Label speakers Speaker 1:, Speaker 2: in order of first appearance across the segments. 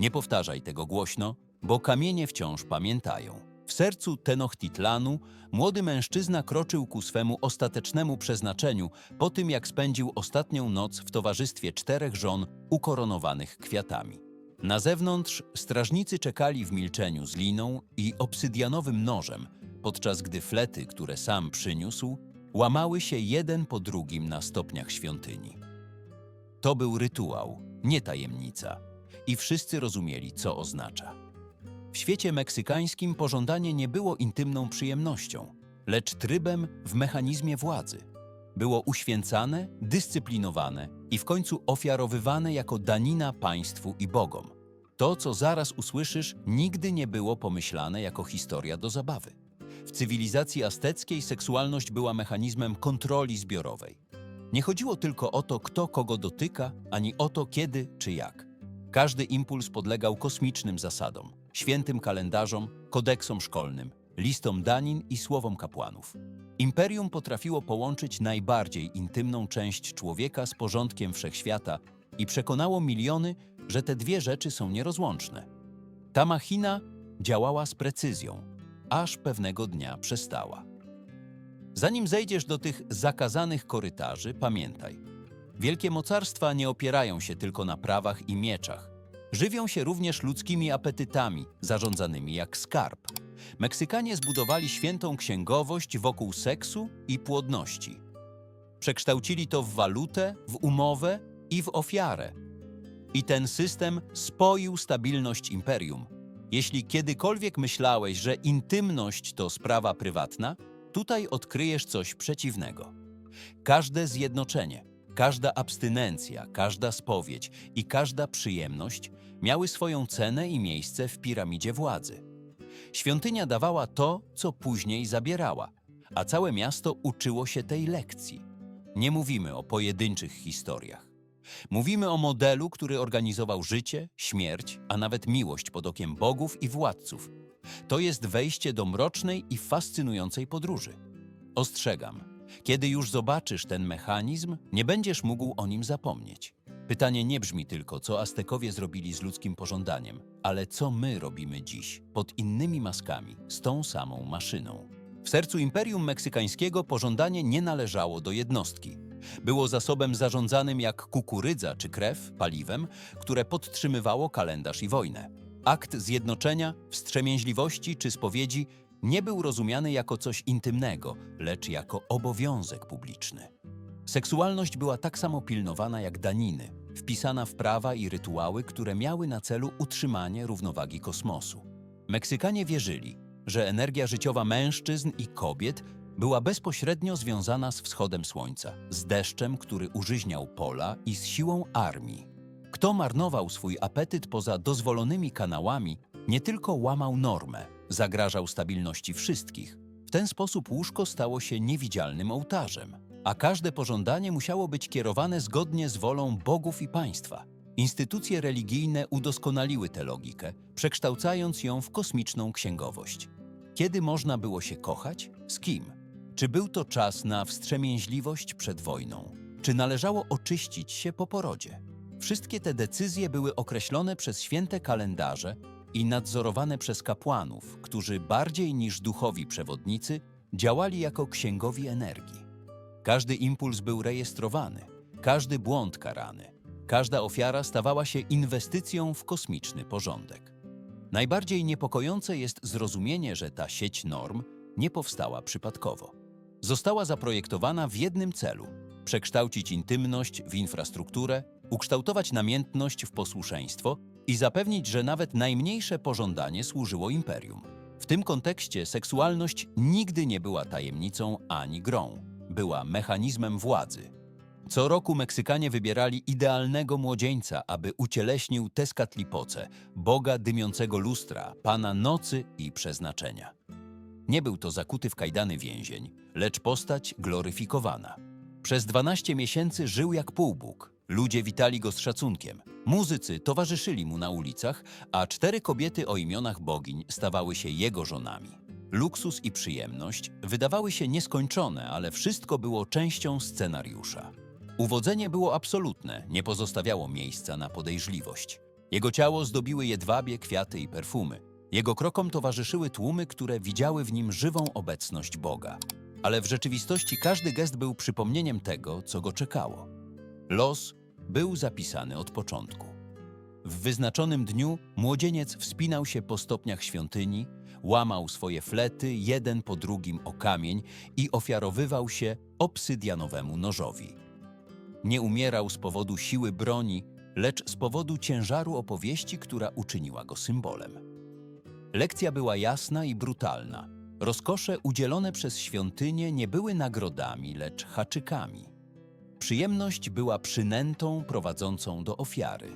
Speaker 1: Nie powtarzaj tego głośno, bo kamienie wciąż pamiętają. W sercu Tenochtitlanu młody mężczyzna kroczył ku swemu ostatecznemu przeznaczeniu po tym, jak spędził ostatnią noc w towarzystwie czterech żon ukoronowanych kwiatami. Na zewnątrz strażnicy czekali w milczeniu z liną i obsydianowym nożem, podczas gdy flety, które sam przyniósł, łamały się jeden po drugim na stopniach świątyni. To był rytuał, nie tajemnica, i wszyscy rozumieli, co oznacza. W świecie meksykańskim pożądanie nie było intymną przyjemnością, lecz trybem w mechanizmie władzy. Było uświęcane, dyscyplinowane i w końcu ofiarowywane jako danina państwu i bogom. To, co zaraz usłyszysz, nigdy nie było pomyślane jako historia do zabawy. W cywilizacji azteckiej seksualność była mechanizmem kontroli zbiorowej. Nie chodziło tylko o to, kto kogo dotyka, ani o to, kiedy czy jak. Każdy impuls podlegał kosmicznym zasadom, świętym kalendarzom, kodeksom szkolnym, listom danin i słowom kapłanów. Imperium potrafiło połączyć najbardziej intymną część człowieka z porządkiem wszechświata i przekonało miliony, że te dwie rzeczy są nierozłączne. Ta machina działała z precyzją, aż pewnego dnia przestała. Zanim zejdziesz do tych zakazanych korytarzy, pamiętaj: wielkie mocarstwa nie opierają się tylko na prawach i mieczach. Żywią się również ludzkimi apetytami, zarządzanymi jak skarb. Meksykanie zbudowali świętą księgowość wokół seksu i płodności. Przekształcili to w walutę, w umowę i w ofiarę. I ten system spoił stabilność imperium. Jeśli kiedykolwiek myślałeś, że intymność to sprawa prywatna, tutaj odkryjesz coś przeciwnego. Każde zjednoczenie, każda abstynencja, każda spowiedź i każda przyjemność miały swoją cenę i miejsce w piramidzie władzy. Świątynia dawała to, co później zabierała, a całe miasto uczyło się tej lekcji. Nie mówimy o pojedynczych historiach. Mówimy o modelu, który organizował życie, śmierć, a nawet miłość pod okiem bogów i władców. To jest wejście do mrocznej i fascynującej podróży. Ostrzegam, kiedy już zobaczysz ten mechanizm, nie będziesz mógł o nim zapomnieć. Pytanie nie brzmi tylko, co Aztekowie zrobili z ludzkim pożądaniem, ale co my robimy dziś, pod innymi maskami, z tą samą maszyną. W sercu Imperium Meksykańskiego pożądanie nie należało do jednostki. Było zasobem zarządzanym jak kukurydza czy krew, paliwem, które podtrzymywało kalendarz i wojnę. Akt zjednoczenia, wstrzemięźliwości czy spowiedzi nie był rozumiany jako coś intymnego, lecz jako obowiązek publiczny. Seksualność była tak samo pilnowana jak daniny, wpisana w prawa i rytuały, które miały na celu utrzymanie równowagi kosmosu. Meksykanie wierzyli, że energia życiowa mężczyzn i kobiet była bezpośrednio związana z wschodem słońca, z deszczem, który użyźniał pola i z siłą armii. Kto marnował swój apetyt poza dozwolonymi kanałami, nie tylko łamał normę, zagrażał stabilności wszystkich. W ten sposób łóżko stało się niewidzialnym ołtarzem, a każde pożądanie musiało być kierowane zgodnie z wolą bogów i państwa. Instytucje religijne udoskonaliły tę logikę, przekształcając ją w kosmiczną księgowość. Kiedy można było się kochać? Z kim? Czy był to czas na wstrzemięźliwość przed wojną? Czy należało oczyścić się po porodzie? Wszystkie te decyzje były określone przez święte kalendarze i nadzorowane przez kapłanów, którzy bardziej niż duchowi przewodnicy działali jako księgowi energii. Każdy impuls był rejestrowany, każdy błąd karany, każda ofiara stawała się inwestycją w kosmiczny porządek. Najbardziej niepokojące jest zrozumienie, że ta sieć norm nie powstała przypadkowo. Została zaprojektowana w jednym celu przekształcić intymność w infrastrukturę, ukształtować namiętność w posłuszeństwo i zapewnić, że nawet najmniejsze pożądanie służyło imperium. W tym kontekście seksualność nigdy nie była tajemnicą ani grą, była mechanizmem władzy. Co roku Meksykanie wybierali idealnego młodzieńca, aby ucieleśnił Tezcatlipoce, boga dymiącego lustra, pana nocy i przeznaczenia. Nie był to zakuty w kajdany więzień, lecz postać gloryfikowana. Przez 12 miesięcy żył jak półbóg. Ludzie witali go z szacunkiem. Muzycy towarzyszyli mu na ulicach, a cztery kobiety o imionach bogiń stawały się jego żonami. Luksus i przyjemność wydawały się nieskończone, ale wszystko było częścią scenariusza. Uwodzenie było absolutne, nie pozostawiało miejsca na podejrzliwość. Jego ciało zdobiły jedwabie, kwiaty i perfumy. Jego krokom towarzyszyły tłumy, które widziały w nim żywą obecność Boga. Ale w rzeczywistości każdy gest był przypomnieniem tego, co go czekało. Los był zapisany od początku. W wyznaczonym dniu młodzieniec wspinał się po stopniach świątyni, łamał swoje flety jeden po drugim o kamień i ofiarowywał się obsydianowemu nożowi. Nie umierał z powodu siły broni, lecz z powodu ciężaru opowieści, która uczyniła go symbolem. Lekcja była jasna i brutalna. Rozkosze udzielone przez świątynię nie były nagrodami, lecz haczykami. Przyjemność była przynętą prowadzącą do ofiary.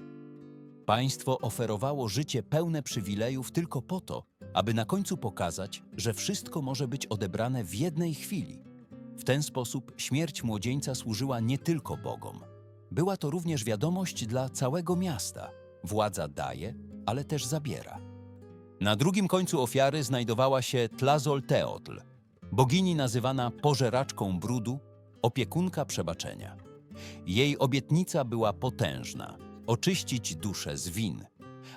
Speaker 1: Państwo oferowało życie pełne przywilejów tylko po to, aby na końcu pokazać, że wszystko może być odebrane w jednej chwili. W ten sposób śmierć młodzieńca służyła nie tylko Bogom. Była to również wiadomość dla całego miasta. Władza daje, ale też zabiera. Na drugim końcu ofiary znajdowała się Tlazolteotl, bogini nazywana pożeraczką brudu, opiekunka przebaczenia. Jej obietnica była potężna oczyścić duszę z win,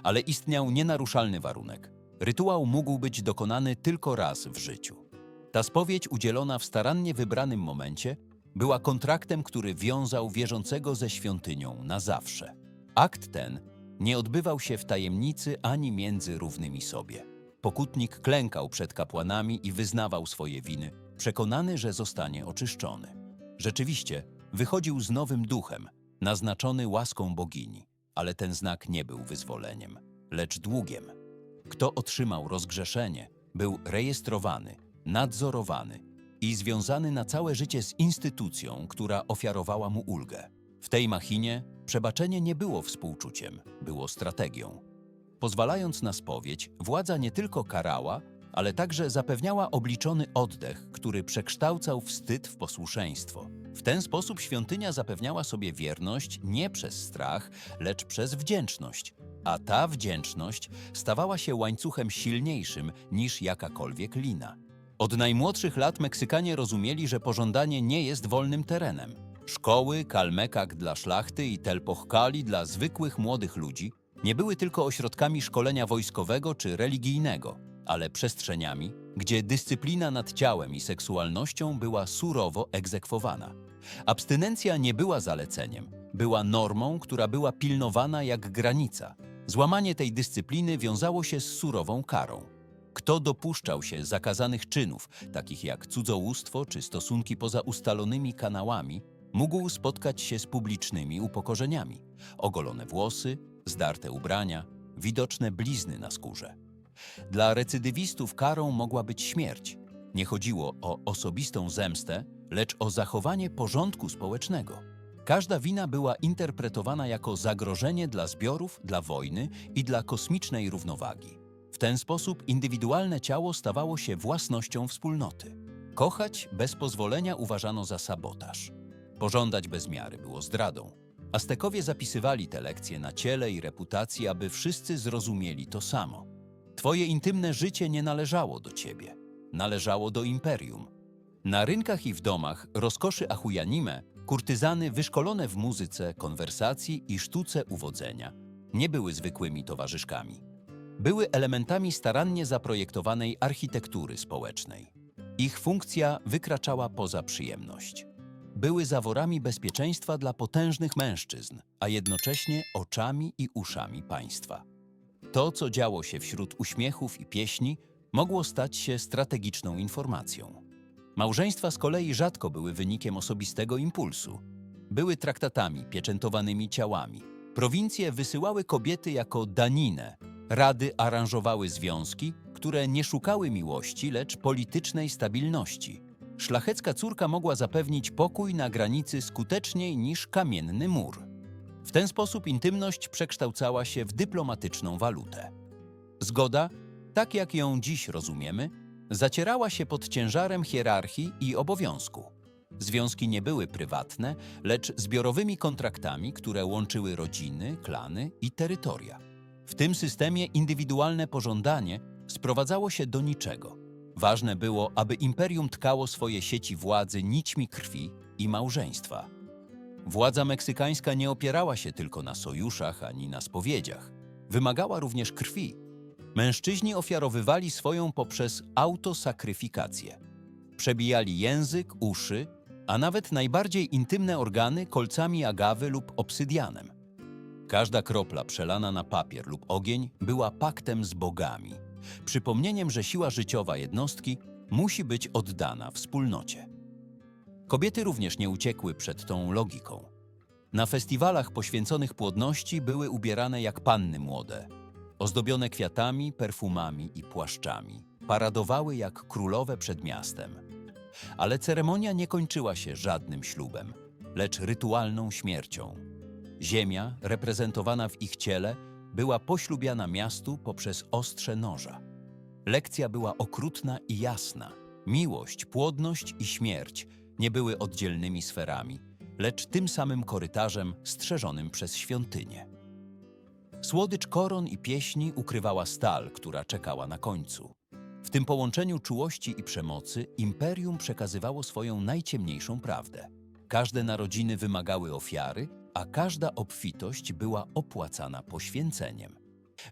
Speaker 1: ale istniał nienaruszalny warunek. Rytuał mógł być dokonany tylko raz w życiu. Ta spowiedź udzielona w starannie wybranym momencie była kontraktem, który wiązał wierzącego ze świątynią na zawsze. Akt ten nie odbywał się w tajemnicy ani między równymi sobie. Pokutnik klękał przed kapłanami i wyznawał swoje winy, przekonany, że zostanie oczyszczony. Rzeczywiście, wychodził z nowym duchem, naznaczony łaską bogini, ale ten znak nie był wyzwoleniem, lecz długiem. Kto otrzymał rozgrzeszenie, był rejestrowany, nadzorowany i związany na całe życie z instytucją, która ofiarowała mu ulgę. W tej machinie przebaczenie nie było współczuciem, było strategią. Pozwalając na spowiedź, władza nie tylko karała, ale także zapewniała obliczony oddech, który przekształcał wstyd w posłuszeństwo. W ten sposób świątynia zapewniała sobie wierność nie przez strach, lecz przez wdzięczność, a ta wdzięczność stawała się łańcuchem silniejszym niż jakakolwiek lina. Od najmłodszych lat Meksykanie rozumieli, że pożądanie nie jest wolnym terenem. Szkoły, Kalmekak dla szlachty i Telpochkali dla zwykłych młodych ludzi nie były tylko ośrodkami szkolenia wojskowego czy religijnego, ale przestrzeniami, gdzie dyscyplina nad ciałem i seksualnością była surowo egzekwowana. Abstynencja nie była zaleceniem, była normą, która była pilnowana jak granica. Złamanie tej dyscypliny wiązało się z surową karą. Kto dopuszczał się zakazanych czynów, takich jak cudzołóstwo czy stosunki poza ustalonymi kanałami, mógł spotkać się z publicznymi upokorzeniami. Ogolone włosy, zdarte ubrania, widoczne blizny na skórze. Dla recydywistów karą mogła być śmierć. Nie chodziło o osobistą zemstę, lecz o zachowanie porządku społecznego. Każda wina była interpretowana jako zagrożenie dla zbiorów, dla wojny i dla kosmicznej równowagi. W ten sposób indywidualne ciało stawało się własnością wspólnoty. Kochać bez pozwolenia uważano za sabotaż. Pożądać bez miary było zdradą. Aztekowie zapisywali te lekcje na ciele i reputacji, aby wszyscy zrozumieli to samo. Twoje intymne życie nie należało do ciebie, należało do imperium. Na rynkach i w domach rozkoszy Ahujanime kurtyzany wyszkolone w muzyce, konwersacji i sztuce uwodzenia nie były zwykłymi towarzyszkami. Były elementami starannie zaprojektowanej architektury społecznej. Ich funkcja wykraczała poza przyjemność. Były zaworami bezpieczeństwa dla potężnych mężczyzn, a jednocześnie oczami i uszami państwa. To, co działo się wśród uśmiechów i pieśni, mogło stać się strategiczną informacją. Małżeństwa z kolei rzadko były wynikiem osobistego impulsu. Były traktatami pieczętowanymi ciałami. Prowincje wysyłały kobiety jako daninę. Rady aranżowały związki, które nie szukały miłości, lecz politycznej stabilności. Szlachecka córka mogła zapewnić pokój na granicy skuteczniej niż kamienny mur. W ten sposób intymność przekształcała się w dyplomatyczną walutę. Zgoda, tak jak ją dziś rozumiemy, zacierała się pod ciężarem hierarchii i obowiązku. Związki nie były prywatne, lecz zbiorowymi kontraktami, które łączyły rodziny, klany i terytoria. W tym systemie indywidualne pożądanie sprowadzało się do niczego. Ważne było, aby imperium tkało swoje sieci władzy nićmi krwi i małżeństwa. Władza meksykańska nie opierała się tylko na sojuszach ani na spowiedziach. wymagała również krwi. Mężczyźni ofiarowywali swoją poprzez autosakryfikację. Przebijali język, uszy, a nawet najbardziej intymne organy kolcami agawy lub obsydianem. Każda kropla przelana na papier lub ogień była paktem z bogami, przypomnieniem, że siła życiowa jednostki musi być oddana wspólnocie. Kobiety również nie uciekły przed tą logiką. Na festiwalach poświęconych płodności były ubierane jak panny młode, ozdobione kwiatami, perfumami i płaszczami. Paradowały jak królowe przed miastem. Ale ceremonia nie kończyła się żadnym ślubem, lecz rytualną śmiercią. Ziemia, reprezentowana w ich ciele, była poślubiana miastu poprzez ostrze noża. Lekcja była okrutna i jasna. Miłość, płodność i śmierć nie były oddzielnymi sferami, lecz tym samym korytarzem strzeżonym przez świątynię. Słodycz koron i pieśni ukrywała stal, która czekała na końcu. W tym połączeniu czułości i przemocy imperium przekazywało swoją najciemniejszą prawdę. Każde narodziny wymagały ofiary, a każda obfitość była opłacana poświęceniem.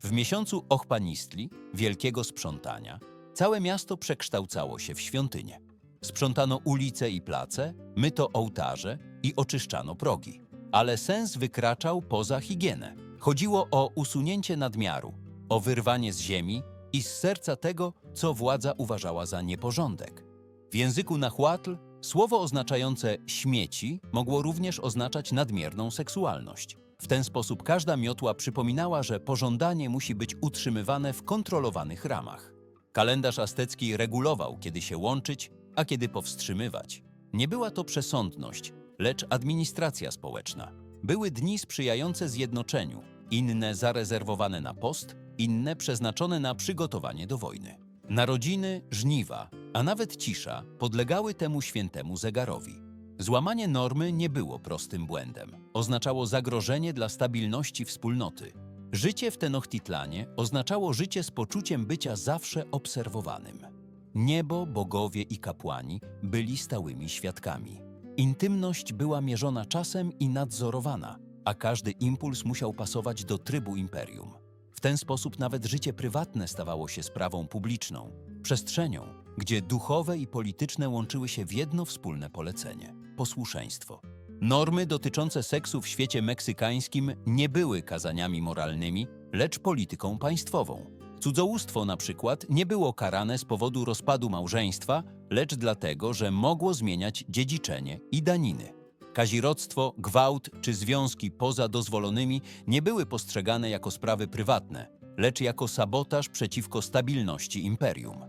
Speaker 1: W miesiącu Ochpanistli, wielkiego sprzątania, całe miasto przekształcało się w świątynię. Sprzątano ulice i place, myto ołtarze i oczyszczano progi. Ale sens wykraczał poza higienę. Chodziło o usunięcie nadmiaru, o wyrwanie z ziemi i z serca tego, co władza uważała za nieporządek. W języku nachłatl słowo oznaczające śmieci mogło również oznaczać nadmierną seksualność. W ten sposób każda miotła przypominała, że pożądanie musi być utrzymywane w kontrolowanych ramach. Kalendarz aztecki regulował, kiedy się łączyć, a kiedy powstrzymywać. Nie była to przesądność, lecz administracja społeczna. Były dni sprzyjające zjednoczeniu, inne zarezerwowane na post, inne przeznaczone na przygotowanie do wojny. Narodziny, żniwa, a nawet cisza podlegały temu świętemu zegarowi. Złamanie normy nie było prostym błędem. Oznaczało zagrożenie dla stabilności wspólnoty. Życie w Tenochtitlanie oznaczało życie z poczuciem bycia zawsze obserwowanym. Niebo, bogowie i kapłani byli stałymi świadkami. Intymność była mierzona czasem i nadzorowana, a każdy impuls musiał pasować do trybu imperium. W ten sposób nawet życie prywatne stawało się sprawą publiczną, przestrzenią, gdzie duchowe i polityczne łączyły się w jedno wspólne polecenie posłuszeństwo. Normy dotyczące seksu w świecie meksykańskim nie były kazaniami moralnymi, lecz polityką państwową. Cudzołóstwo na przykład nie było karane z powodu rozpadu małżeństwa, lecz dlatego, że mogło zmieniać dziedziczenie i daniny. Kazirodztwo, gwałt czy związki poza dozwolonymi nie były postrzegane jako sprawy prywatne, lecz jako sabotaż przeciwko stabilności imperium.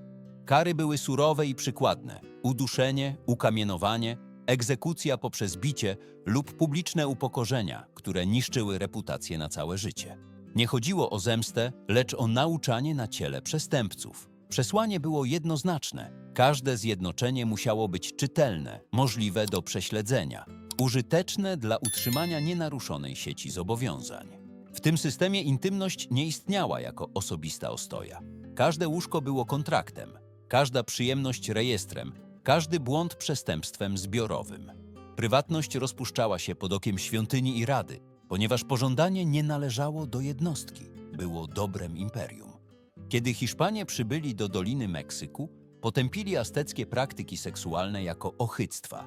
Speaker 1: Kary były surowe i przykładne: uduszenie, ukamienowanie, egzekucja poprzez bicie lub publiczne upokorzenia, które niszczyły reputację na całe życie. Nie chodziło o zemstę, lecz o nauczanie na ciele przestępców. Przesłanie było jednoznaczne. Każde zjednoczenie musiało być czytelne, możliwe do prześledzenia, użyteczne dla utrzymania nienaruszonej sieci zobowiązań. W tym systemie intymność nie istniała jako osobista ostoja. Każde łóżko było kontraktem, każda przyjemność rejestrem, każdy błąd przestępstwem zbiorowym. Prywatność rozpuszczała się pod okiem świątyni i rady, ponieważ pożądanie nie należało do jednostki, było dobrem imperium. Kiedy Hiszpanie przybyli do Doliny Meksyku, potępili azteckie praktyki seksualne jako ochyctwa.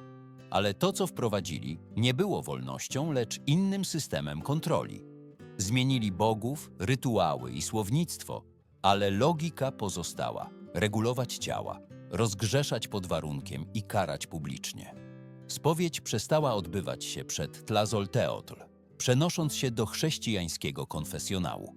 Speaker 1: Ale to, co wprowadzili, nie było wolnością, lecz innym systemem kontroli. Zmienili bogów, rytuały i słownictwo, ale logika pozostała regulować ciała, rozgrzeszać pod warunkiem i karać publicznie. Spowiedź przestała odbywać się przed Tlazolteotl, przenosząc się do chrześcijańskiego konfesjonału.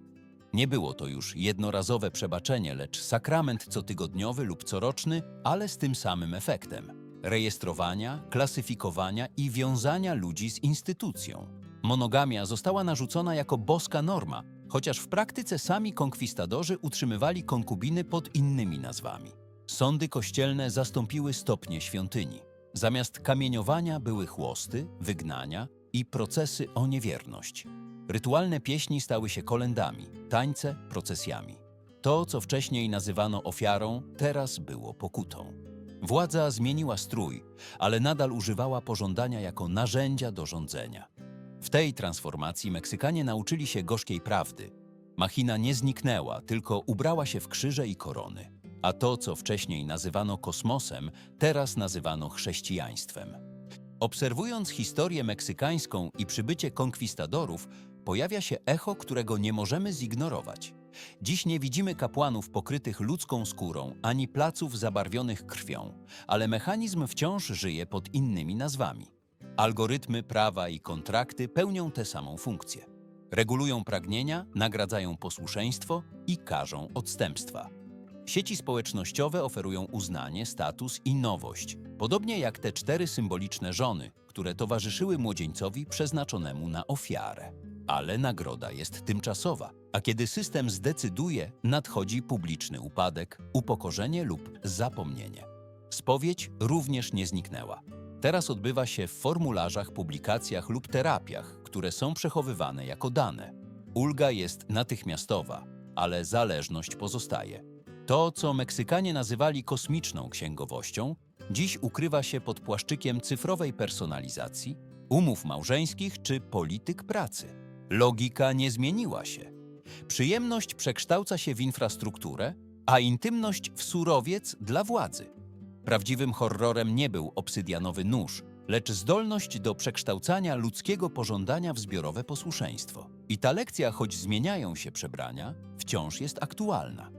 Speaker 1: Nie było to już jednorazowe przebaczenie, lecz sakrament cotygodniowy lub coroczny, ale z tym samym efektem rejestrowania, klasyfikowania i wiązania ludzi z instytucją. Monogamia została narzucona jako boska norma, chociaż w praktyce sami konkwistadorzy utrzymywali konkubiny pod innymi nazwami. Sądy kościelne zastąpiły stopnie świątyni. Zamiast kamieniowania były chłosty, wygnania i procesy o niewierność. Rytualne pieśni stały się kolendami, tańce procesjami. To, co wcześniej nazywano ofiarą, teraz było pokutą. Władza zmieniła strój, ale nadal używała pożądania jako narzędzia do rządzenia. W tej transformacji Meksykanie nauczyli się gorzkiej prawdy. Machina nie zniknęła, tylko ubrała się w krzyże i korony. A to, co wcześniej nazywano kosmosem, teraz nazywano chrześcijaństwem. Obserwując historię meksykańską i przybycie konkwistadorów, pojawia się echo, którego nie możemy zignorować. Dziś nie widzimy kapłanów pokrytych ludzką skórą ani placów zabarwionych krwią, ale mechanizm wciąż żyje pod innymi nazwami. Algorytmy prawa i kontrakty pełnią tę samą funkcję. Regulują pragnienia, nagradzają posłuszeństwo i karzą odstępstwa. Sieci społecznościowe oferują uznanie, status i nowość, podobnie jak te cztery symboliczne żony, które towarzyszyły młodzieńcowi przeznaczonemu na ofiarę. Ale nagroda jest tymczasowa, a kiedy system zdecyduje, nadchodzi publiczny upadek, upokorzenie lub zapomnienie. Spowiedź również nie zniknęła. Teraz odbywa się w formularzach, publikacjach lub terapiach, które są przechowywane jako dane. Ulga jest natychmiastowa, ale zależność pozostaje. To, co Meksykanie nazywali kosmiczną księgowością, dziś ukrywa się pod płaszczykiem cyfrowej personalizacji, umów małżeńskich czy polityk pracy. Logika nie zmieniła się. Przyjemność przekształca się w infrastrukturę, a intymność w surowiec dla władzy. Prawdziwym horrorem nie był obsydianowy nóż, lecz zdolność do przekształcania ludzkiego pożądania w zbiorowe posłuszeństwo. I ta lekcja, choć zmieniają się przebrania, wciąż jest aktualna.